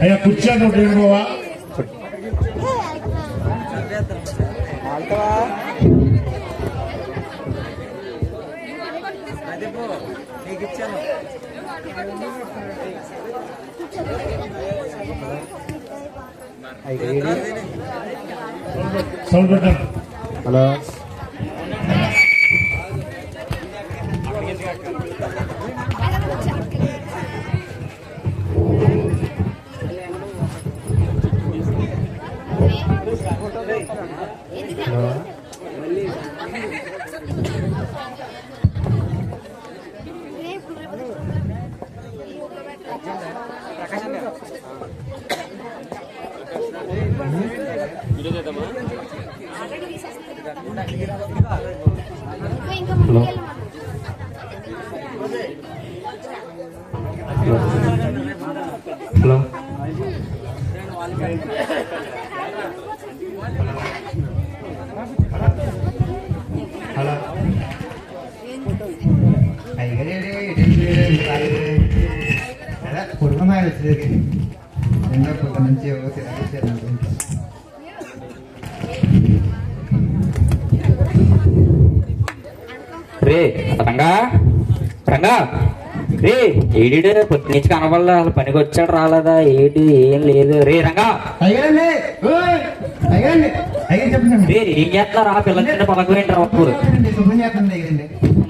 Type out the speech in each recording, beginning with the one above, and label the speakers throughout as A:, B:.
A: అయ్యా కూర్చో నూట ఇరవై బావా sound
B: hello. Hello. Hello. Hello
C: రే ఏడి పొద్దు నుంచి కనబడలే అసలు పనికి వచ్చాడు రాలేదా? ఏంటి ఏం లేదు. రే రంగా. రే ఏం పిల్లల చిన్న పలకపోయింటారు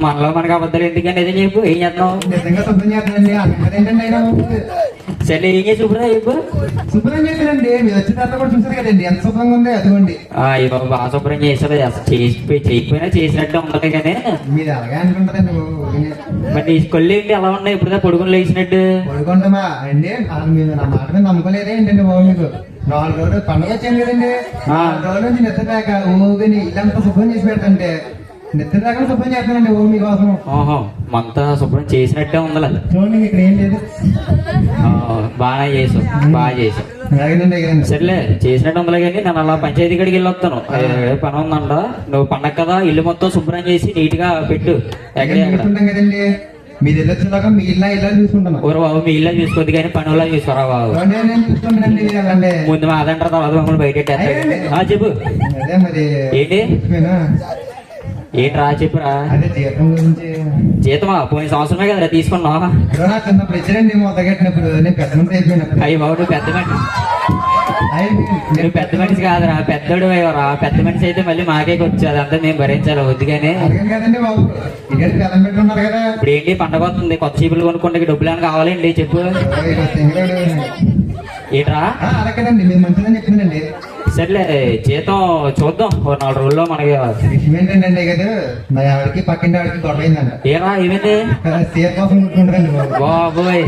C: మనలో మనకి అబద్ధాలు ఎందుకని ఏదో చెప్పు ఏం
D: అయినా
C: సరే ఏం చేసి చెప్పు
D: శుభ్రం చేశానండి. మీరు వచ్చిన తర్వాత కూడా చూసారు కదండి. ఎంత శుభ్రంగా ఉంది అదిగోండి.
C: ఆ, ఈ బాబు బాగా శుభ్రం చేసాడు అసలు చేసి చేయకపోయినా చేసినట్టు ఉండదు కానీ.
D: మీరు అలాగే అనుకుంటారండి.
C: మరి ఏంటి ఎలా ఉన్నాయి? ఇప్పుడు పొడుగులు లేచినట్టు?
D: పడుకుంటామా అండి అసలు మీరు నా మాట మీద నమ్మకలేదే ఏంటండి బాబు మీకు? నాలుగు రోజులు పండుగ వచ్చాను కదండి. నాలుగు రోజుల నుంచి నిద్ర దాకా ఊగని ఇల్లంతా శుభ్రం చేసి పెడతంటే నిద్ర శుభ్రం చేస్తానండి ఓ మీకోసం
C: ఓహో మంతా శుభ్రం చేసినట్టే ఉందలే.
D: చూడండి ఇక్కడ ఏం లేదు.
C: బాగా చేసావు బాగా చేసావు.
D: అయ్యారండి
C: సర్లే చేసినట్టు ఉందిలే కానీ నేను అలా పంచాయతీ గడికి వెళ్ళి వస్తాను పని ఉందంట. నువ్వు పండగ కదా ఇల్లు మొత్తం శుభ్రం చేసి నీట్గా పెట్టు. ఎక్కడ
D: కదండి. మీరు ఇల్లు వచ్చేదాకా మీ ఇల్లు ఇల్లు చూసుకుంటాను
C: బాబు మీ ఇల్లు చూసుకోద్ది కానీ పని వాళ్ళ చూసుకోరా బాబు. ముందు మా అదంటారు తర్వాత మమ్మల్ని బయట చెప్పు. ఏంటి? ఏంట్రా చెప్పురా?
D: అదే జీతం గురించి.
C: జీతమా? పోయిన సంవత్సరమే కదరా తీసుకున్నావు?
D: నేను పెద్ద మంది అయిపోయినప్పుడు.
C: అయ్యి బాబు నువ్వు పెద్ద మనిషి. నువ్వు పెద్ద మనిషి కాదురా పెద్దోడు అయ్యవరా. పెద్ద మనిషి అయితే మళ్ళీ మాకే వచ్చి అదంతా మేము భరించాలి వద్దు కానీ
D: అడగను కదండి బాబు. ఇక్కడ పెళ్ళం పెట్టున్నారు కదా.
C: ఇప్పుడు ఏంటి? పండగ వస్తుంది. కొత్త చీపులు కొనుక్కుంటే డబ్బులు ఏమైనా కావాలండి? చెప్పు. ఏంట్రా?
D: ఆ, అలా కదండి. మీరు మంచిదని చెప్పిందండి
C: సర్లే జీతం చూద్దాం. ఓ నాలుగు రోజుల్లో మనకి
D: ఏంటంటే కదా? నా ఆవిడకి పక్కింటి ఆవిడకి గొడవ అయిందంట
C: ఏరా ఏమైంది?
D: సీర కోసం కుట్టుకుంటారండి బాబు.
C: బాబోయ్.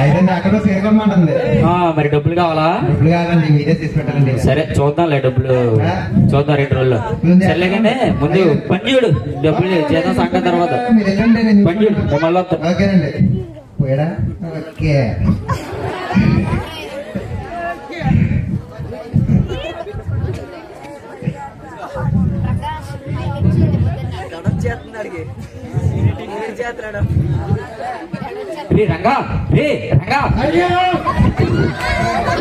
D: అయితే అక్కడ సీర కొనమంటుంది
C: ఆ, మరి డబ్బులు కావాలా?
D: ఇప్పుడు కాదండి మీరే తీసి పెట్టాలండి.
C: సరే చూద్దాంలే డబ్బులు. చూద్దాం రెండు రోజుల్లో. సర్లే కానీ ముందు పని చూడు డబ్బులు జీతం సంగతి తర్వాత. పని చూడు మళ్ళీ వస్తా
D: ఓకేనండి. పోయాడా? ఓకే.
C: రే రంగా రే రంగా.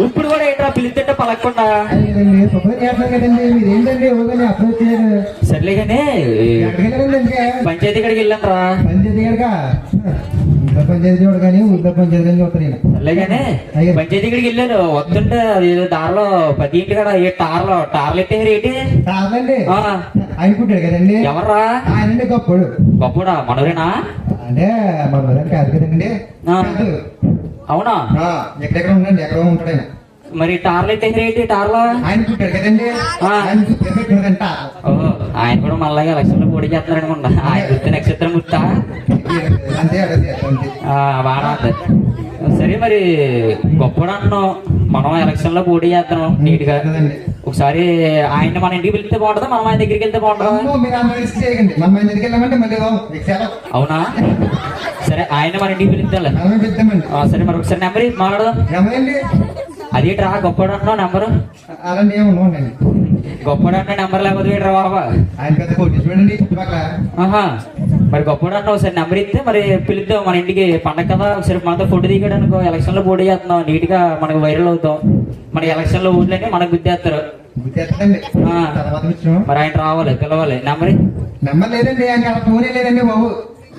C: ఇప్పుడు కూడా ఏంట్రా
D: అప్పుడు వచ్చారు
C: సర్లే కానీ పంచాయతీ కాడికి వెళ్ళాం రా.
D: పంచాయతీ ఇంట్లో పంచాయతీ చూడ కానీ ఊళ్ళో పంచాయతీ చూస్తాను నేను
C: సర్లే కానీ పంచాయతీ కాడికి వెళ్ళాను. వస్తుంటే అది దారిలో పది ఇంటి కాడ ఏ టార్లో టార్లు ఎట్టారు ఏంటి? ఆ,
D: ఆయన పుట్టాడు కదండి.
C: ఎవర్రా?
D: ఆయనండి గొప్పడు.
C: గొప్పడా? మనోరేనా
D: అంటే మన మొదలు కాదు కదండి.
C: అవునా?
D: ఎక్కడెక్కడ ఉండండి ఎక్కడో ఉంటాడు ఆయన.
C: మరి టార్లు ఎట్టారు ఏంటి టార్లో?
D: ఆయన పుట్టాడు కదండి. ఆయన
C: ఆయన కూడా మళ్ళీ లక్షల్లో పోటీ చేస్తున్నాడు అనుకుంటా. ఆయన గుర్తు నక్షత్రం గుర్తా?
D: అంతే
C: బాగా సరే మరి గొప్పడు అంటున్నావు మనం ఎలక్షన్లో పోటీ చేస్తున్నాం.
D: నీట్గా
C: ఒకసారి ఆయన మన ఇంటికి పిలిస్తే బాగుంటుందా? మనం ఆయన దగ్గరికి వెళ్తే బాగుంటుందా? అవునా? సరే ఆయన మన ఇంటికి ఆ, సరే మరి ఒకసారి నెంబర్ మాట్లాడదాం. అది రా గొప్పడు అంటున్నావు నెంబరు గొప్పడు అంటే నెంబర్ లేకపోతే వీడరా బాబా? ఆహా మరి గొప్పవాడు అంటే ఒకసారి నెంబర్ ఇస్తే మరి పిలుద్దాం. మన ఇంటికి పండగ కదా ఒకసారి మనతో ఫోటో దిగాడు అనుకో ఎలక్షన్లో పోటీ చేస్తున్నాం నీట్గా మనకు వైరల్ అవుతాం. మన ఎలక్షన్లో ఊళ్ళని మనకు గుద్దేస్తారు. మరి ఆయన రావాలి పిలవాలి. నెంబర్?
D: నెంబర్ లేదండి ఆయన ఫోనే లేదండి బాబు.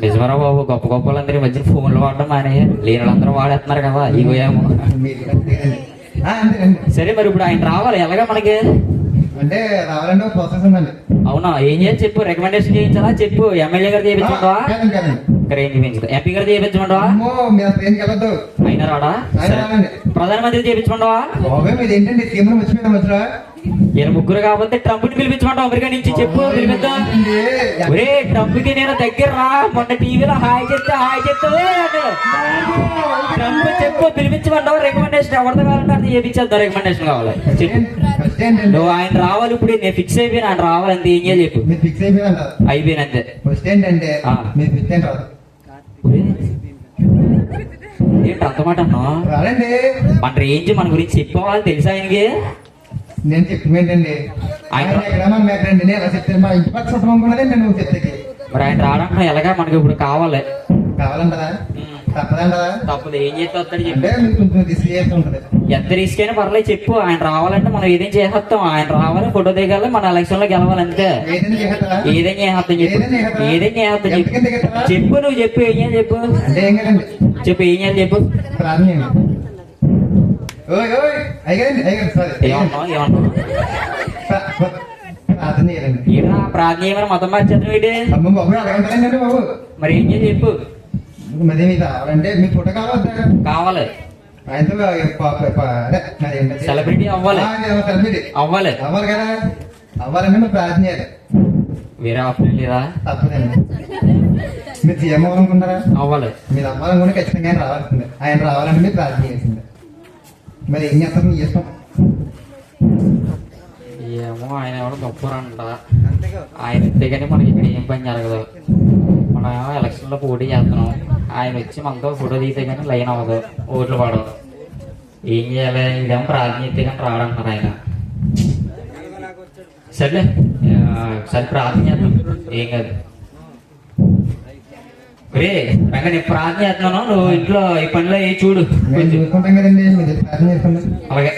C: నిజమరా బాబు గొప్ప గొప్ప వాళ్ళందరూ ఈ మధ్యన ఫోన్లు వాడడం మానే లేని వాళ్ళందరూ వాడేస్తున్నారు కదా ఇగో ఏమో సరే మరి ఇప్పుడు ఆయన రావాలి ఎలాగా మనకి?
D: అంటే రావాలంటే ప్రాసెస్ ఉందండి.
C: అవునా ఏం చేయాలి చెప్పు రికమెండేషన్ చేయించాలా? చెప్పు ఎమ్మెల్యే గారు చేయించమంటావా? ఏం చేయించదు. ఎంపీ గారు చేయించమంటావా?
D: వెళ్ళొద్దు
C: ఆయన రాడా. ప్రధానమంత్రి చేయించమంటావా?
D: బాబే మీరు ఏంటండి వచ్చిపోయిందా
C: ఈయన ముగ్గురు కాబట్టి ట్రంప్ని పిలిపించమంటావు అమెరికా నుంచి చెప్పు పిలిపిద్దాం. ఒరే ట్రంప్కి నేను దగ్గర రా మొన్న టీవీలో హాయ్ చెప్తే హాయ్ చెప్తావే. ట్రంప్ చెప్పు పిలిపించమంటావు? రికమెండేషన్ ఎవరితో కావాలంటే అది చేయించేద్దాం రికమెండేషన్ కావాలి. చెప్పు. నువ్వు ఆయన రావాలి ఇప్పుడు నేను ఫిక్స్ అయిపోయినా ఆయన రావాలంతే ఏం చేయాలి చెప్పు.
D: ఫిక్స్
C: అయిపోయిన అంతే.
D: ఫస్ట్ ఏంటంటే ఏంటి రాదు
C: ఒరే, ఏంటి అంత మాట అన్నావు?
D: రాదండి
C: మన రేంజ్ మన గురించి చెప్పవాలి తెలుసా ఆయనకి?
D: నేను చెప్తుంది ఏంటండి?
C: ఆయన-
D: ఆయన ఎక్కడ మనం ఎక్కడండి నేను ఎలా చెప్తాను? మా ఇంటి పక్క చుట్టం అనుకున్నదే నువ్వు చెప్తే
C: మరి ఆయన రావడం ఎలాగా మనకి ఇప్పుడు కావాలి?
D: కావాలంటదా?
C: ఉమ్,
D: తప్పదంటదా?
C: తప్పదు. ఏం చేస్తే వస్తాడు చెప్పు.
D: అంటే మీకు కొంచెం రిస్క్ చేస్తూ ఉంటది.
C: ఎంత రిస్క్ అయినా పర్లేదు చెప్పు. ఆయన రావాలంటే మనం ఏదేం చేసేస్తాం. ఆయన రావాలి ఫోటో దిగాలి మన ఎలక్షన్లో గెలవాలి అంతే.
D: ఏదైనా
C: చేసేస్తాం చెప్పు.
D: ఏదైనా
C: చేసేస్తాం చెప్పు? చెప్పు నువ్వు చెప్పు. ఏం చేయాలి చెప్పు? చెప్పు ఏం చేయాలి చెప్పు.
D: ఓయ్ ఓయ్ అయ్యండి అయ్యండి సారీ
C: ఏమన్నావు ఏమన్నావు
D: ప్రార్థన చేయాలండి
C: ప్రార్థన చేయమని మతం మార్చేద్దాం ఏంటి
D: అమ్మ బాబు బాబు
C: మరి ఏం చేయాలి చెప్పు
D: మరి మీద అంటే మీ ఫోటో
C: కావాలి
D: అదేంటది?
C: సెలబ్రిటీ అవ్వాలి
D: సెలబ్రిటీ
C: అవ్వాలి
D: అవ్వాలి కదా అవ్వాలంటే మీరు ప్రార్థన చేయాలి
C: వేరే ఆప్షన్ లేదా
D: తప్పదండి మీరు సీఎం అవ్వాలనుకుంటారా
C: అవ్వాలి
D: మీరు అవ్వాలనుకుంటే ఖచ్చితంగా ఆయన రావాల్సిందే ఆయన రావాలంటే మీరు ప్రార్థన చేయాల్సిందే మరి ఏం చేస్తారు మీ ఇష్టం
C: ఏమో ఆయన ఎవరు గొప్పరంట ఆయన ఇస్తే కానీ మనకి ఇక్కడ ఏం పని జరగదు మనం ఎలక్షన్లో పోటీ చేస్తున్నాం ఆయన వచ్చి మనతో ఫోటో తీస్తే కానీ లైన్ అవ్వదు ఓట్లు పడవు ఏం చేయాలి ఇదేమో ప్రార్థన చేస్తే కానీ రాడంటారు ఆయన సర్లే ఆ, సరే ప్రార్థన చేద్దాం ఏం కాదు రే రంగ నేను ప్రార్థన చేస్తున్నాను. నువ్వు ఇంట్లో ఈ పనిలో ఏ చూడు.
D: చూసుకుంటాం కదండి ప్రార్థన చేసుకోండి
C: అలాగే.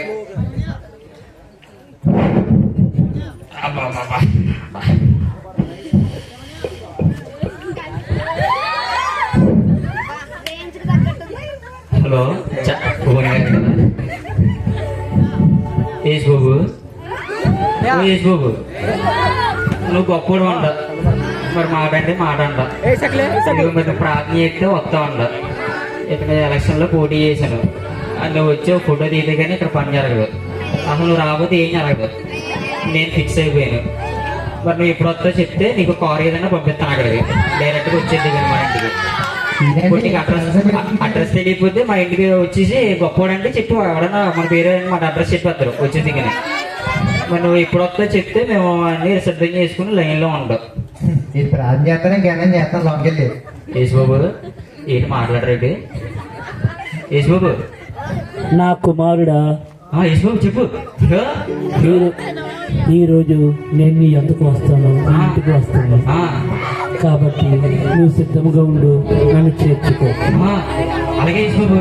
C: హలో? ఏస్ బాబు ఏస్ బాబు నువ్వు గొప్పడు అంట. మరి మాట అంటే మాట నువ్వు ప్రార్థన చేస్తే వస్తా అంట ఇక్కడ ఎలక్షన్లో పోటీ చేశాను నువ్వు వచ్చి ఫోటో తీస్తే కానీ ఇక్కడ పని జరగదు అసలు రాకపోతే ఏం జరగదు నేను ఫిక్స్ అయిపోయాను మరి నువ్వు ఎప్పుడు వస్తా చెప్తే నీకు కార్ ఏదైనా పంపిస్తాను అక్కడికి డైరెక్ట్గా వచ్చేది కానీ మా ఇంటికి ఇప్పుడు అడ్రస్ అడ్రస్ తెలియకపోతే మా ఇంటికి వచ్చేసి గొప్పవాడు అంటే చెప్పు ఎవడన్నా మన పేరు మన అడ్రస్ చెప్పేస్తారు వచ్చేసి కానీ మరి నువ్వు ఎప్పుడు వస్తా చెప్తే మేము అన్ని సిద్ధం చేసుకుని లైన్లో ఉంటాం
D: ఇది ప్రార్థన చేస్తానే జ్ఞానం చేస్తాను లోపలికి వెళ్ళి
C: యేసుబాబు ఏంటి మాట్లాడరేంటి యేసుబాబు
E: నా కుమారుడా
C: ఆ, యేసుబాబు చెప్పు?
E: ఈ- ఈరోజు నేను నీ ఎందుకు వస్తాను నీ ఇంటికి వస్తాను
C: ఆ,
E: కాబట్టి నువ్వు సిద్ధంగా ఉండు నన్ను చేర్చుకో
C: ఆ, అలాగే యేసుబాబు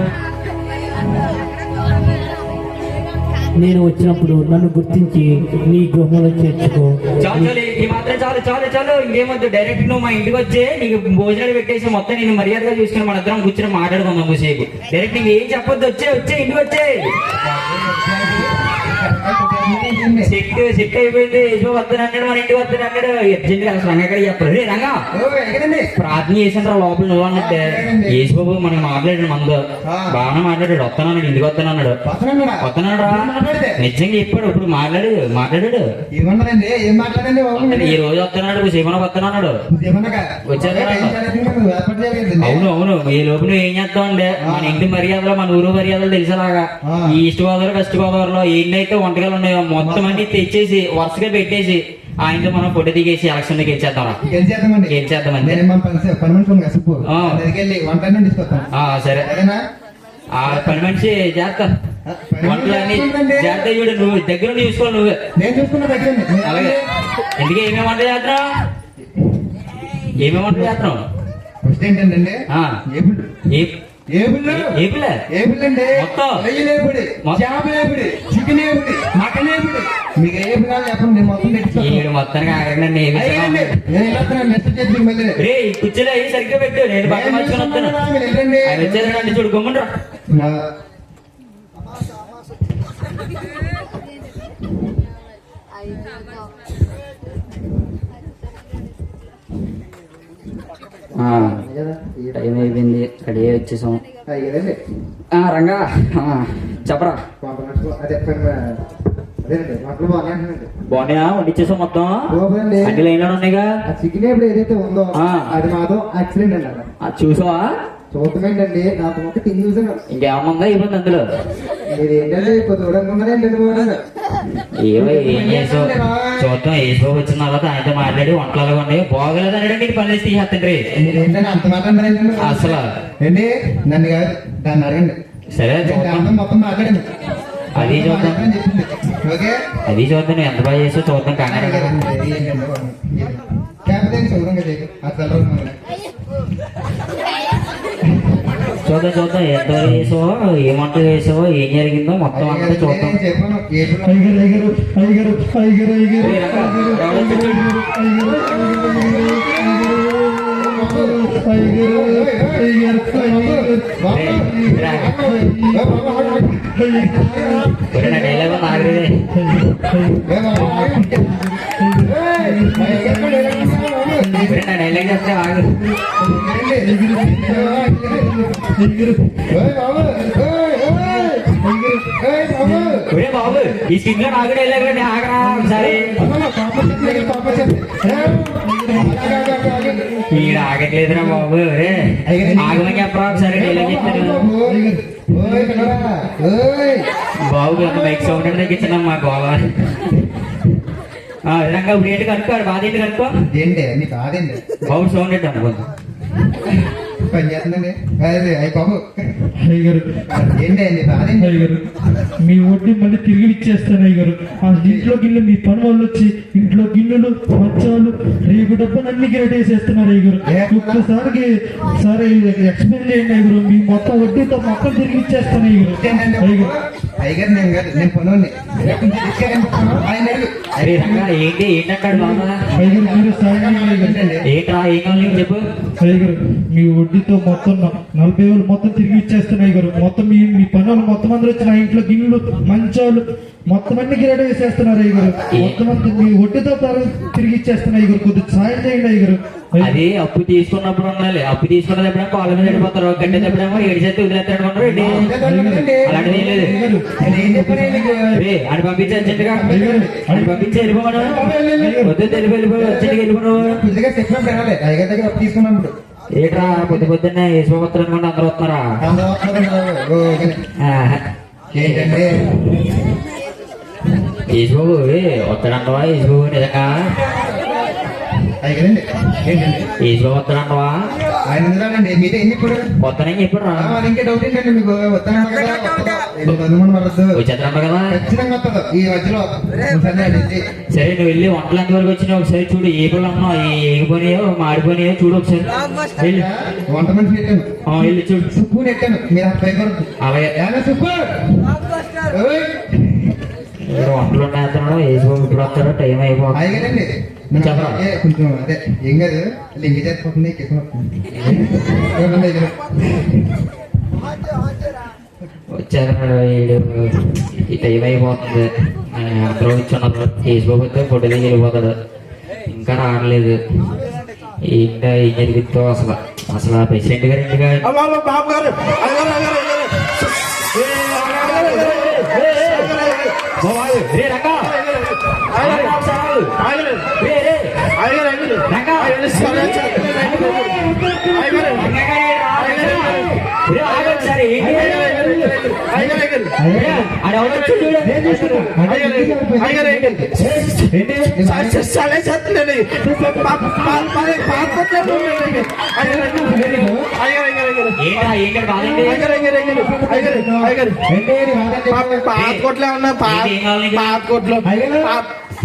E: నేను వచ్చినప్పుడు నన్ను గుర్తించి నీ గృహంలో చేర్చుకో.
C: చాలు చాలు ఈ మాత్రం చాలు చాలు చాలు. ఇంకేమొద్దు డైరెక్ట్ నువ్వు మా ఇంటికి వచ్చే నీకు భోజనాలు పెట్టేసి మొత్తం నేను మర్యాదగా చూసుకుని మన ఇద్దరం కూర్చొని మాట్లాడుకుందాం ముసేపు డైరెక్ట్ నీకు ఏం చెప్పొద్దు వచ్చే వచ్చే ఇంటికి వచ్చే. సెట్ సెట్ అయిపోయింది. యశ్వ వద్దని అన్నాడు మన ఇంటికి వద్దని అన్నాడు. అర్జెంట్గా అసలు ఎక్కడ చెప్పరు రే రంగా. ప్రార్థన చేసిన లోపల నువ్వు అన్నట్టే. యేసుబాబు మనం మాట్లాడాడు మనతో బాగానే మాట్లాడాడు. వస్తానన్నాడు ఇంటికి వస్తానన్నాడు
D: వస్తున్నాడా
C: వస్తున్నాడు రా నిజంగా చెప్పాడు. ఇప్పుడు మాట్లాడు మాట్లాడాడు.
D: ఏం
C: ఈ రోజు వస్తున్నాడు శివన వస్తున్నాడు
D: చేయాలి
C: అవును అవును. ఈ లోపు నువ్వు ఏం చేస్తావు అంటే మన ఇంటి మర్యాదలు మన ఊరు మర్యాదలు తెలిసేలాగా ఈస్ట్ గోదావరి వెస్ట్ గోదావరిలో ఎన్నైతే వంటకాలు ఉన్నాయో మొత్తం అన్ని తెచ్చేసి వరుసగా పెట్టేసి ఆయనతో మనం ఫోటో దిగేసి ఎలక్షన్లోకి గెలిచేద్దాం
D: గెలిచేద్దామండి.
C: గెలిచేద్దామండి.
D: పని మనిషి
C: ఆ.
D: వంట
C: సరే. పని మనిషి జాగ్రత్త. జాగ్రత్త చూడు నువ్వు దగ్గర చూసుకోవాలి నువ్వు.
D: నేను చూసుకున్నా
C: అలాగే. ఎందుకే ఏమేమి వంట ఏమేమి చేస్తున్నావు?
D: ఫస్ట్ ఏంటంటే
C: ఆ,
D: ఏపుడు
C: ఏ
D: ఏపుడు
C: ఏపులే
D: ఏపుడు అండి
C: మొత్తం.
D: రొయ్యలు ఏపుడు
C: మొత్తం.
D: చేప ఏపుడు చికెన్ ఏపుడు మటన్ ఏపుడు మీకు ఏ ఏపుడు చెప్పండి మొత్తం
C: మొత్తానికి
D: నేను వెళ్ళొస్తున్నాను మెసేజ్ చేసి మీకు మళ్ళీ
C: రే ఈ కుర్చీలో అయ్యి సరిగ్గా పెట్టు నేను బట్టలు మార్చుకొని వస్తాను
D: మీరు వెళ్ళండి
C: ఆయన వచ్చేదండి చూడు గమ్ముండ్రా
D: నా-
C: టైం రెడీ అయ్యి వచ్చేసాం రంగా చెప్పరా? బాగున్నాయా వండిచ్చేసాం మొత్తం. అన్ని లైన్లో ఉన్నాయిగా.
D: ఆ చికెన్ ఏదైతే ఉందో. అది మాత్రం యాక్సిడెంట్ అండి.
C: చూసావా?
D: చూడటమేంటండి? నాకు ఒక టింగ్ చూసాను.
C: ఇంకేమన్నా ఇబ్బంది అందులో?
D: మీరు ఏంటంటే బాగున్నారు
C: ఏమో ఏం చేసావు? చూద్దాం వేసుకో వచ్చిన తర్వాత ఆయనతో మాట్లాడి వంటలు ఉన్నాయి. బాగోలేదు నీకు పని
D: మీరు ఏంటంటే అంత మాట అంటారండి
C: అసలు?
D: ఏంటి? నన్ను కాదు దాన్ని అడగండి.
C: సరే చూద్దాం.
D: మొత్తం మాట్లాడండి.
C: అది చూద్దాం. అది చూద్దాం ఎంత బాగా చేసావు చూద్దాం
D: చూడంగా చేయకు అసలు
C: చూద్దాం చూద్దాం ఎంత వేసావో చేసావో ఏం వంట ఏం జరిగిందో మొత్తం అంతా చూద్దాం
D: చెప్పాను ఏపుడు
A: అయ్యగారు అయ్యగారు అయ్యగారు అయ్యగారు
C: బాబు ఈ సిగ్లో నాకు డైలాగ్ రండి ఆగరా ఒకసారి. ఈడ ఆగట్లేదురా బాబు. ఆగమని చెప్పరా ఒకసారి డైలాగ్ బాబు మైక్ సౌండ్ అంటే తగ్గించిన మా గోవా విధంగా ఇప్పుడు ఏంటి కనుక్కో బాధ ఏంటి కనుక్కో?
D: ఏంటి
C: బాబు సౌండ్ ఏంటి అనుకుంది
D: పని చేస్తుందండి అదే అయ్యి బాబు
A: అయ్యగారు
D: ఏంటి నీ కాదండి
A: అయ్యగారు మీ వడ్డీ మళ్ళీ తిరిగి ఇచ్చేస్తాను అయ్యగారు ఆ ఇంట్లో గిన్నె మీ పని వాళ్ళు వచ్చి ఇంట్లో గిన్నెలు మంచాలు రేపు డబ్బులు అన్ని గ్రేట్ వేసేస్తున్నారు అయ్యగారు ఒక్కసారికి సరే ఎక్స్ప్లెయిన్ చేయండి అయ్యగారు మీ మొత్తం వడ్డీతో మొత్తం తిరిగి ఇచ్చేస్తాను అయ్యగారు అయ్యగారు
D: అయ్యగారు నేను కాదు నేను పనుని ఆయన
C: అరే రంగా ఏంటి ఏంటంటాడు
A: అయ్యగారు అయ్యగారు
D: ఏంటండి
C: ఏంట్రా ఏం కావాలి నీకు చెప్పు?
A: అయ్యగారు మీ వడ్డీతో మొత్తం నలభై వేలు మొత్తం తిరిగి ఇచ్చేస్తున్నాయి గారు. మొత్తం మీ మీ పనులు మొత్తం అందరూ వచ్చి నా ఇంట్లో గిన్నెలు మంచాలు మొత్తం అన్ని గిరడ వేసేస్తున్నారు అయ్యగారు. మొత్తం అంతా మీ వడ్డీతో తిరిగి ఇచ్చేస్తున్నాయి గారు కొద్దిగా సాయం చేయండి అయ్యగారు.
C: అది అప్పు తీసుకున్నప్పుడు ఉండాలి. అప్పు తీసుకున్నప్పుడేమో కాళ్ళ మీద పడిపోతారు. కట్టేటప్పుడేమో ఏడు చేతి వదిలేస్తాడు? అలాంటిది ఏం లేదు అని పంపించి అర్జెంట్గా అని పంపించి వెళ్ళిపోమను. వద్దు తెలిపి వెళ్ళిపోయి
D: అప్పు తీసుకున్నప్పుడు.
C: ఏట్రా పొద్దు పొద్దున్నే వేసుకోవస్తారు అనుకుంటే అందరూ వస్తున్నారా.
D: ఏంటండి?
C: యేసుబాబు వస్తాడంటవా యేసుబాబు నిజంగా?
D: అయ్యగారండి. ఏంటండి?
C: యేసుబాబు వస్తాడంటవా
D: ఆయన ఎందుకండి మీతో ఏం చెప్పాడు
C: వస్తానని చెప్పాడు రా
D: ఆ, మరి ఇంకే డౌట్ ఏంటండి మీకు? వస్తాను ఖచ్చితంగా వస్తుందో ఈ మధ్యలో సరే
C: నువ్వు వెళ్ళి వంటలు ఎంతవరకు వచ్చినావు. ఒకసారి చూడు ఏ పళ్ళు అన్నావు ఏగిపోయినాయో మాడిపోయినాయో చూడు ఒకసారి. వెళ్ళి.
D: వంట మనిషి పెట్టాను.
C: ఆ, వెళ్ళి చూడు.
D: సుప్పు నెట్టాను. మీరు భయపడద్దు.
C: అలాగే
D: సుప్పు
C: వంటలు ఉన్నాయో యేసుబాబు ఇప్పుడు వస్తాడో టైం అయిపోతుంది.
D: కొంచెం అదే ఏం కాదు లింగ.
C: వచ్చారు ఈ టైం అయిపోతుంది అందరూ ఇచ్చున్నారు యేసుబాబు అయితే ఫోటో దిగి వెళ్ళిపోతాడు ఇంకా రావట్లేదు ఇంకా ఏం జరిగిద్దో అసలు అసలు ఆ ప్రెసిడెంట్ గారు ఇంటిగా
B: బాబు గారు అయ్యగారు అయ్యగారు
C: రే రంగా రంగా
B: పాత కొట్లో ఉన్నా? పాత కొట్లో.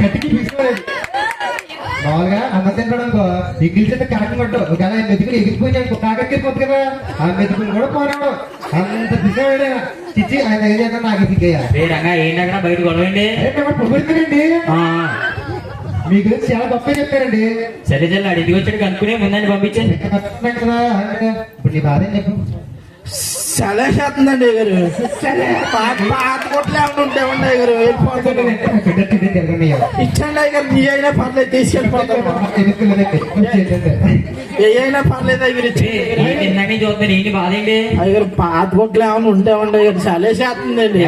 D: మెతికి తీసుకోలేదు మామూలుగా అన్నం తినడంకో ఎగిలి చేత కాకి పడ్డావు కదా మెతుకులు ఎగిరిపోయి కాకెక్కిపోతుంది కదా ఆ మెతుకులు కూడా పోరాడు. అంత తీసేవాడు చిచ్చి ఆయన ఏం చేద్దాం నాకు
C: దిగ్గయ్యాడన్నా ఏంటన్నా బయట గొడవండి
D: పొగుడుతానండి మీ గురించి చాలా గొప్ప చెప్పారండి.
C: సరే చల్ల అడిగి వచ్చాడు కనుక్కునే ముందని పంపించండి.
D: కదా ఇప్పుడు నీ బాధ చెప్పు.
B: సెలవేస్తుందండి గారు పాత పాత కొట్లు ఏమైనా ఉంటామండి గారు ఇచ్చండి గారు అయినా పర్లేదు తీసుకెళ్ళిపోతాను పర్లేదు అయ్యారు ఇచ్చి?
C: చూద్దాం ఏంటి
B: అయ్యారు పాత కొట్లు ఏమైనా ఉంటామండి గారు
C: సెలవేసేస్తుందండి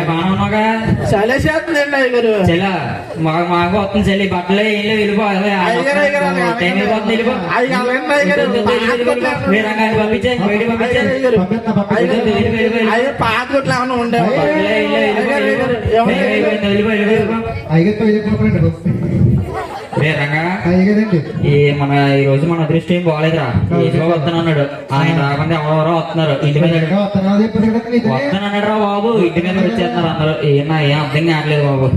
C: సెలవేసేస్తుందండి అయ్యారు
B: చెలా
C: మా మాకు వస్తుంది చెల్లి బట్టలు ఏం లేవు వెళ్ళిపోవాలి మన ఈ రోజు మన అదృష్టం ఏం బాగాలేదురా వస్తాను అన్నాడు ఆయన రాకుండా ఎవరెవరో వస్తున్నారు ఇంటి మీద వస్తానన్నాడు రా బాబు ఇంటి మీద వచ్చేస్తున్నారు అన్నారు ఏనా ఏం అర్థం కావట్లేదు బాబు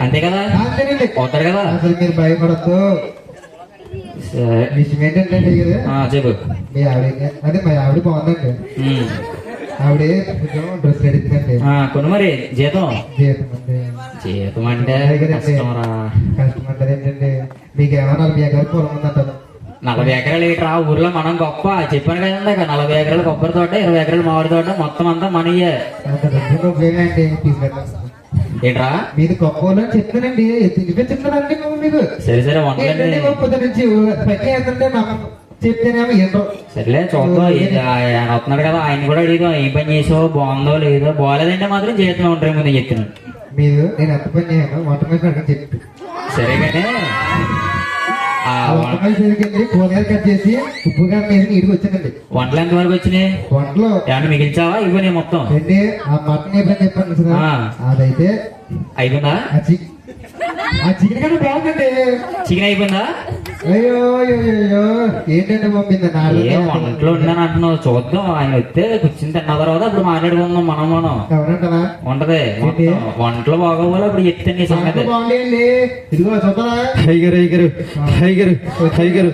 C: అంతే కదా వస్తారు కదా
D: అసలు మీరు భయపడద్దు విషయం ఏంటంటే
C: చెప్పు
D: మీ ఆవిడ అదే మా ఆవిడ బాగుందండి. ఆవిడ కొంచెం డ్రెస్
C: కొను మరి జీతం
D: జీతం అండి
C: జీతం అంటే కష్టంరా
D: కష్టం అంటే ఏంటంటే మీకు ఏమన్నా మీ గారి పొలం ఉందంటారు
C: నలభై ఎకరాలు ఏంటి రా ఊర్లో మనం గొప్ప చెప్పాను కదా నలభై ఎకరాలు కొబ్బరి తోట ఇరవై ఎకరాలు మామిడి తోట మొత్తం అంతా మనయ్యే
D: అంత
C: ఏంట్రా?
D: మీది గొప్ప వాళ్ళు అని చెప్తానండి నువ్వు మీకు.
C: సరే సరే వందలండి
D: గొప్ప నుంచి పట్టి ఏంటంటే నాకు చెప్తేనేమో ఏంటో
C: సర్లే చూద్దాం. ఆయన వస్తున్నాడు కదా ఆయన కూడా అడిగిదాం ఏం పని చేసావు? బాగుందో లేదో? బాగాలేదంటే మాత్రం జీతం ఉంటాయి ముందు చెప్తున్నాను.
D: మీరు నేను ఎంత పని చేయను? అడగని చెప్పి
C: సరే కానీ ఆ
D: ఆ వంట మనిషి దగ్గరికి వెళ్ళి కూరగాయలు కట్ చేసి ఉప్పు కారం వేసి వచ్చానండి.
C: వంటలు ఎంత వరకు వచ్చినాయి?
D: వంటలో
C: ఏమన్నా మిగిల్చావా? ఇవ్వ నేను మొత్తం.
D: ఏంటి? ఆ మటన్ ఎప్పుడైనా చెప్పాను. అదైతే
C: అయిపోయిందా?
D: ఆ చికెన్ ఆ చికెన్ కన్నా బాగుందండి.
C: చికెన్ అయిపోయిందా?
D: అయ్యో అయ్యో అయ్యో ఏంటంటే పంపింది
C: ఏ వంటలో ఉందని అంటున్నావు చూద్దాం. ఆయన వస్తే కూర్చుని తిన్న తర్వాత అప్పుడు మాట్లాడుకుందాం మనం మనం
D: ఎవరంటారా
C: ఉంటది వంటలు బాగోవాలి అప్పుడు చెప్తే నీ సంగతి.
D: బాగుండేయండి ఇదిగో చూద్దారా
A: హైగర్ హైగర్ హైగర్ హైగర్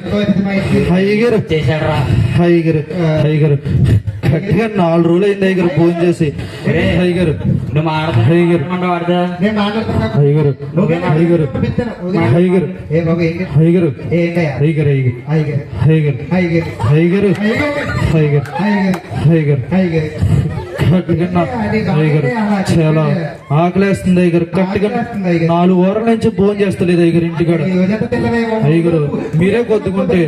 A: హైగర్
C: చేశాడు రా
A: హైగర్. హైగర్ గట్టిగా నాలుగు రోజులు అయింది హైగర్ ఫోన్ చేసి. హైగర్.
C: నువ్వు మాట్లాడుతున్నావు? వాడితే
D: నేను మాట్లాడుతున్నా.
A: హైగర్. హైగర్. గట్టిగా చాలా ఆకలేస్తుంది హైగర్ గట్టిగా నాలుగు వారాల నుంచి ఫోన్ చేస్తలేదు హైగర్ ఇంటికాడ. హైగర్ మీరే కొద్దుకుంటే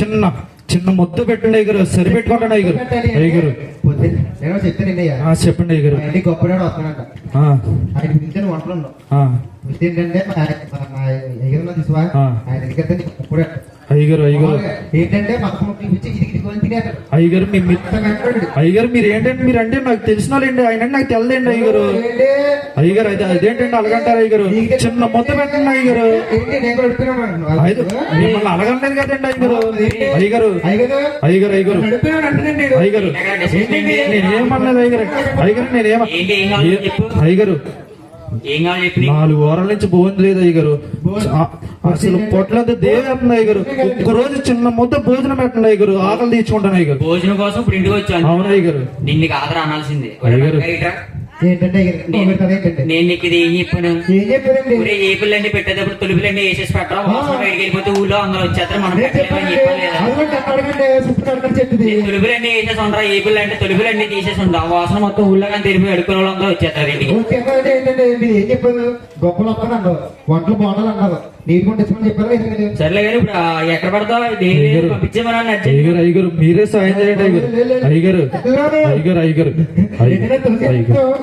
A: చిన్న చిన్న ముద్దు పెట్టండి హైగర్ సరిపెట్టుకోండి హైగర్ హైగర్
D: పొద్దున్న నేను చెప్తానండి అయ్యా.
A: చెప్పండి
D: అయ్య గారు ఆయన వస్తానంట ఆయన పిలిచిన వంటలు ఉండవు ఏంటంటే మా అయ్యగారు
A: తీసుకురా
D: ఆయన దగ్గర గొప్పడాడు
A: అయ్యగారు అయ్యగారు.
D: ఏంటంటే
A: అయ్యగారు మీ అయ్యగారు మీరు ఏంటంటే మీరు అంటే నాకు తెలిసిన వాళ్ళండి. ఆయన నాకు తెలదండి అయ్యగారు. అయ్యగారు అయితే అదేంటండి? అలగంటారు అయ్యగారు. చిన్న మొత్తం పెట్టండి అయ్యగారు. మిమ్మల్ని అలగలేదు కదండి అయ్యగారు. అయ్యగారు
D: అయ్యగారు.
A: అయ్యగారు అయ్యగారు.
D: నేనేమన్నాను
A: అయ్యగారు. అయ్యగారు. నేనేమ అయ్యగారు నాలుగు వారాల నుంచి భోజనం లేదు అయ్యగారు. అసలు పొట్లంతా దేవేస్తుంది అయ్యగారు. ఒక్క రోజు చిన్న ముద్ద భోజనం పెట్టండి అయ్యగారు. ఆకలి తీర్చుకుంటాను అయ్యగారు.
C: భోజనం కోసం ఇప్పుడు ఇంటికి వచ్చాను.
A: అవును అయ్యగారు.
C: నిన్ను కాదరా అనాల్సింది.
A: అయ్యగారు.
C: నేను నీకు ఇది ఏం చెప్పాను?
D: ఇప్పుడు చెప్పారండి?
C: ఊరే ఏపులన్నీ పెట్టేటప్పుడు తొలుపులన్నీ వేసేసి పెట్టడం వాసన బయటికి వెళ్ళిపోతే ఊళ్ళో అందరూ వచ్చేస్తారు మనం పెట్టలేమని చెప్పలేదు తొలుపులన్నీ వేసేసి ఉండరా ఏపులంటే తొలుపులన్నీ తీసేసి ఉందా వాసన మొత్తం ఊళ్ళో కానీ తెలిపి అడుకునే వాళ్ళు
D: అందరూ వచ్చేస్తారు ఏంటంటే మీరు ఏం చెప్పారు? గొప్పలు ఒక్కరు వంటలు బాగుండాలి అన్నారు. మీరే?
A: సాయం చేయండి
D: ఐగరు
A: ఐగరు ఐగరు
D: ఐగరు ఐగరు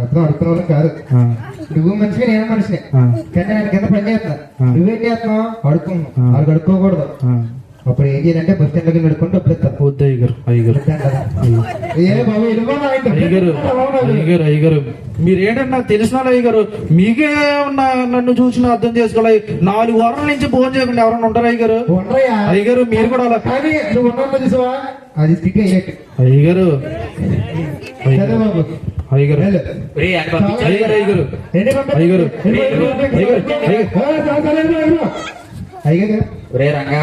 D: అడుక్కునే వాళ్ళం కాదు. నువ్వు మనిషిని నేను మనిషిని.
A: ఆ,
D: కానీ నేను కింద పని చేస్తున్నా
A: ఆ.
D: నువ్వేం చేస్తున్నావు? అడుక్కున్నావు
A: ఆ.
D: వాళ్ళు అడుక్కోకూడదు. అప్పుడు ఏం చేయాలంటే బస్ స్టాండ్ దగ్గర నడుకుంటూ డబ్బులు ఇస్తారు
A: వద్దు అయ్యగారు అయ్యగారు.
D: ఏ బాబు.
A: అయ్యగారు అయ్యగారు అయ్యగారు. మీరేంటంటే నాకు తెలిసిన అయ్యగారు? మీకే నా- నన్ను చూసిన అర్థం చేసుకోవాలి నాలుగు వారాల నుంచి భోజనం చేయకుండా ఎవరైనా ఉంటారు అయ్యగారు? అయ్యగారు మీరు కూడా అలా.
D: అది
A: అయ్యగారు.
D: బాబు.
A: అయ్యగారు అయ్యగారు అయ్యగారు అయ్యగారు అయ్యగారు
C: ఒరే రంగా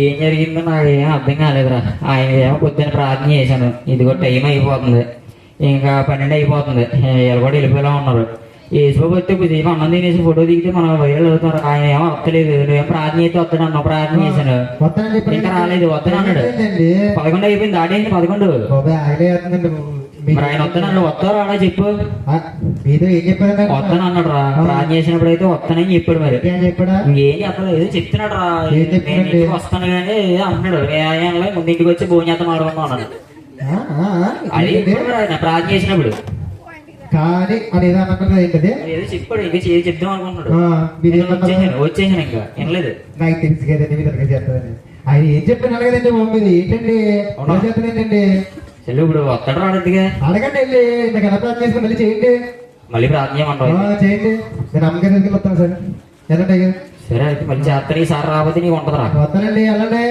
C: ఏం జరిగిందో నాకు ఏం అర్థం కాలేదురా ఆయన ఏమో పొద్దున్న ప్రార్థన చేశాను ఇదిగో టైం అయిపోతుంది ఇంకా పన్నెండు అయిపోతుంది వీళ్ళు కూడా వెళ్ళిపోయేలా ఉన్నారు వేసుకోకపోతే వస్తే కొద్దిగా అన్నం తినేసి ఫోటో దిగితే మనం వైరల్ అవుతారు ఆయన ఏమో వస్తలేదు నువ్వేం ప్రార్థన చేస్తే వస్తాడు అన్న ప్రార్థన చేశాను. ఇంకా రాలేదు. వస్తాను అన్నాడు? పదకొండు అయిపోయింది. దాటేయండి పదకొండు.
D: ఆయనే వేస్తుందండి. మీ-
C: మరి ఆయన వస్తాను వస్తారా ఆడా చెప్పు.
D: ఏం
C: వస్తాను అన్నాడు రా. ప్రార్థన చేసినప్పుడు అయితే వస్తానని చెప్పాడు మరి.
D: ఏం
C: చెప్పలేదు. ఏదో చెప్తున్నాడు రా. వస్తాను కానీ ఏదో అంటున్నాడు. ఏం ముందు ఇంటికి వచ్చి భోజనం అన్నాడు. అది ఆయన. ప్రార్థన చేసినప్పుడు.
D: కానీ అని ఏదో అనుకున్నది ఏంటది?
C: ఏదో చెప్పాడు ఇంకా చేసి చెప్దాం అనుకుంటున్నాడు? వచ్చేసాను ఇంకా వినలేదు.
D: నాకు తెలుసు కదండి మీరు అలాగే చేస్తారని ఆయన ఏం చెప్పాను బాబు? మీరు ఏంటండి చేస్తాను ఏంటండి?
C: చెల్లి ఇప్పుడు వస్తాడు రాడుగా
D: అడగండి వెళ్ళి నాకు ఎలా ప్రార్థన చేసుకుని మళ్ళీ చేయండి.
C: మళ్ళీ ప్రార్థన
D: ఆ,
C: చేయమంటావు
D: చేయండి. నేను అమ్మగారి దగ్గరికి వస్తాను సార్. అయ్యా.
C: సరే అయితే మళ్ళీ చేస్తాను ఈసారి రాకపోతే నీకు ఉంటుందిరా.
D: వస్తానండి వెళ్ళండి.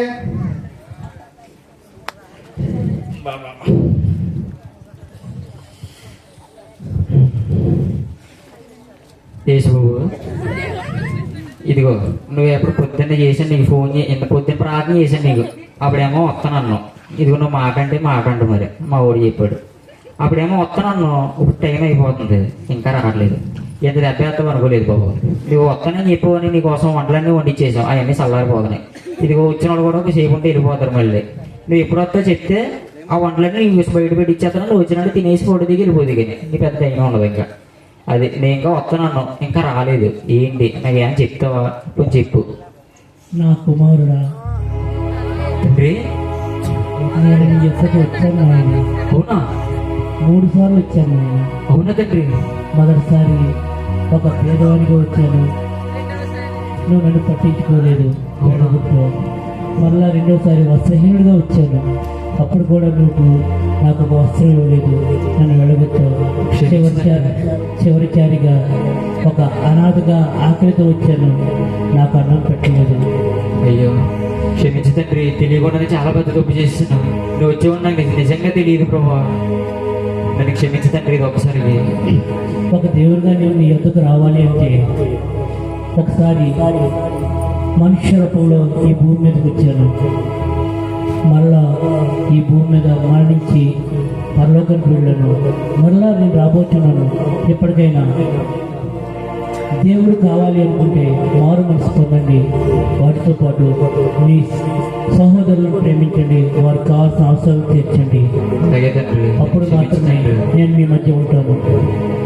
C: యేసుబాబు ఇదిగో నువ్వు ఎప్పుడు పొద్దున్న చేసాను నీకు ఫోన్ చే ఎంత పొద్దున్న ప్రార్థన చేశాను నీకు అప్పుడేమో వస్తానన్నావు ఇదిగో నువ్వు మాకంటే అంటే మరి మా ఊడు చెప్పాడు అప్పుడేమో వస్తానన్నావు ఇప్పుడు టైం అయిపోతుంది ఇంకా రావట్లేదు ఎంత దెబ్బ అనుకోలేదు బాబు నువ్వు వస్తానని చెప్పు అని నీకోసం వంటలన్నీ వండించేసావు అవన్నీ చల్లారిపోతున్నాయి ఇదిగో వచ్చిన వాళ్ళు కూడా ఒక సేపు ఉంటే వెళ్ళిపోతారు మళ్ళీ నువ్వు ఎప్పుడు వస్తావు చెప్తే ఆ వంటలన్నీ నీకు బయట పెట్టి ఇచ్చేస్తాను నువ్వు వచ్చినట్టు తినేసి ఫోటో దిగి వెళ్ళిపోదు కానీ నీ పెద్ద టైం ఉండదు ఇంకా అది నేను ఇంకా వస్తున్నాను ఇంకా రాలేదు. ఏంటి? నాకు చెప్తావా? కొంచెం చెప్పు.
E: నా కుమారుడా.
C: తండ్రి?
E: నేను నీ ఎక్కడికి వచ్చాను నాయన.
C: అవునా?
E: మూడు సార్లు వచ్చాను నాయన.
C: అవునా తండ్రి?
E: మొదటిసారి ఒక పేదవాడిగా వచ్చాను. నువ్వు నన్ను పట్టించుకోలేదు. మళ్ళా రెండోసారి వస్త్రహీనుడిగా వచ్చాను. అప్పుడు కూడా నువ్వు నాకు ఒక వస్త్రం ఇవ్వలేదు నన్ను వెలుగుతో చివరిసారి చివరిసారిగా ఒక అనాథగా ఆకలితో వచ్చాను. నాకు అన్నం పెట్టలేదు.
C: అయ్యో క్షమించు తండ్రి. తెలియకుండా చాలా పెద్ద తప్పు చేస్తున్నాను నువ్వు వచ్చి ఉన్నా నీకు నిజంగా తెలియదు ప్రభా. నన్ను క్షమించు తండ్రి ఇది ఒకసారి
E: ఒక దేవుడిగా నేను నీ యొద్దకు రావాలి అంటే ఒకసారి మనుష్య రూపంలో ఈ భూమి మీదకి వచ్చాను. మరలా ఈ భూమి మీద మరణించి పరలోకానికి వెళ్ళాను. మరలా నేను రాబోతున్నాను. ఎప్పటికైనా దేవుడు కావాలి అనుకుంటే మారు మనసు పొందండి. వాటితో పాటు మీ సహోదరులను ప్రేమించండి. వారికి కావాల్సిన అవసరం తీర్చండి. అప్పుడు మాత్రమే నేను మీ మధ్య ఉంటాను.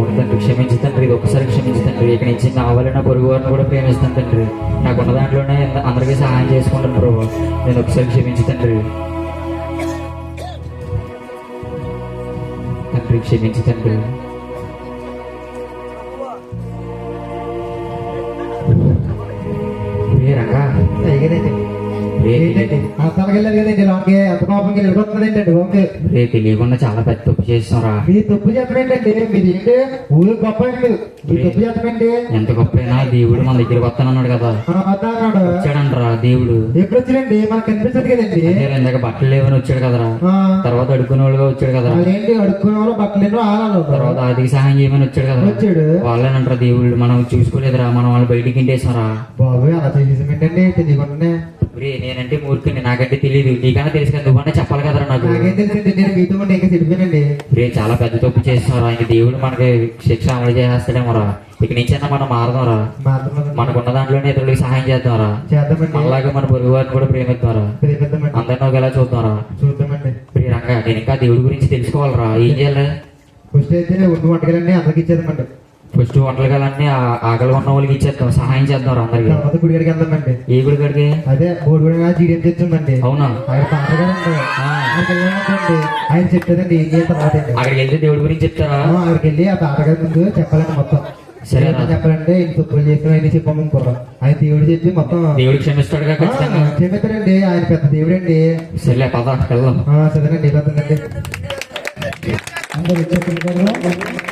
C: అవును తండ్రి. క్షమించి తండ్రి. ఇది ఒకసారి క్షమించి తండ్రి. ఇక నుంచి నా వల్ల నా పొరుగు వారిని కూడా ప్రేమిస్తాను తండ్రి. నాకున్న దాంట్లోనే అందరికీ సహాయం చేసుకుంటాను ప్రభు. నేను ఒకసారి క్షమించి తండ్రి. తండ్రి క్షమించి తండ్రి.
D: కదండి కోపంకి ఓకే
C: రే తెలియకుండా చాలా పెద్ద తప్పు చేస్తున్నారా
D: మీరు తప్పు చెప్పండి మీరు ఏంటి? ఊరు గొప్ప అండి. తప్పు చెప్పండి
C: ఎంత గొప్పైనా దేవుడు మన దగ్గరికి వస్తానన్నాడు కదా.
D: అన్నాడు
C: వచ్చాడంటరా దేవుడు.
D: ఎప్పుడు వచ్చినండి మనకు కనిపించదు కదండి.
C: ఇందాక బట్టలు లేవని వచ్చాడు కదరా. తర్వాత అడుక్కునే వాళ్ళుగా వచ్చాడు కదరా.
D: వాళ్ళేంటి అడుక్కునే వాళ్ళు బట్టలు ఎన్నో ఆడాలి
C: తర్వాత ఆర్థిక సహాయం చేయమని వచ్చాడు కదా
D: వచ్చాడు.
C: వాళ్ళేనంటారా దేవుళ్ళు మనం చూసుకోలేదురా మనం వాళ్ళు బయటికి ఇంటేసారా
D: బాబు అలా చేసేసామంటండి తెలియకుండానే.
C: ఒరే నేనంటే మూర్ఖుని నాకంటే తెలియదు నీకన్నా తెలుసు కదా నువ్వన్నా చెప్పాలి కదరా నాకు.
D: నాకేం తెలుసండి నేను మీతో ఉంటే ఇంకా చెడిపోయానండి.
C: రే చాలా పెద్ద తప్పు చేస్తున్నారా ఆయన దేవుడు మనకి శిక్ష అమలు చేసేస్తాడేమోరా. ఇక నుంచైనా మనం మారదాంరా. మనకున్న దాంట్లోనే ఇతరులకు సహాయం చేద్దాంరా.
D: చేద్దామండి.
C: అలాగే మన పొరుగు వారిని కూడా ప్రేమిద్దారా.
D: ప్రేమిద్దామండి.
C: అందరిని ఒకేలా చూద్దాంరా.
D: చూద్దామండి.
C: ప్రియ రంగా నేను ఇంకా దేవుడి గురించి తెలుసుకోవాలరా. ఏం చేయాలి?
D: ఫస్ట్ అయితే ఉండి వంటకాలన్నీ అందరికి ఇచ్చేద్దామండి.
C: ఫస్ట్ వంటలకాలన్నీ ఆకలి ఉన్న వాళ్ళకి ఇచ్చేద్దాం సహాయం చేద్దాం అందరికి.
D: తర్వాత గుడిగడికి వెళ్దామండి.
C: ఏ గుడి కాడికి?
D: అదే బోర్డు కూడా జీడియం తెచ్చిందండి.
C: అవునా?
D: ఆయన పాటగా ఉంది
C: ఆ.
D: ఆయనకి వెళ్ళాలండి ఆయన చెప్పేదండి ఏం అండి.
C: అక్కడికి వెళ్తే దేవుడి గురించి చెప్తారా?
D: ఆవిడకి వెళ్ళి ఆ పాటగా ముందు చెప్పాలండి మొత్తం.
C: సరే
D: చెప్పాలంటే ఇంత తప్పులు చేసిన ఆయన చెప్పమని కుర్రం ఆయన దేవుడు చెప్పి మొత్తం
C: దేవుడు క్షమిస్తాడుగా ఖచ్చితంగా.
D: చెప్పేస్తారండి ఆయన పెద్ద దేవుడండి.
C: సర్లే పద వెళ్దాం.
D: సరేనండి పెద్దండి
A: అందరూ వచ్చేసారు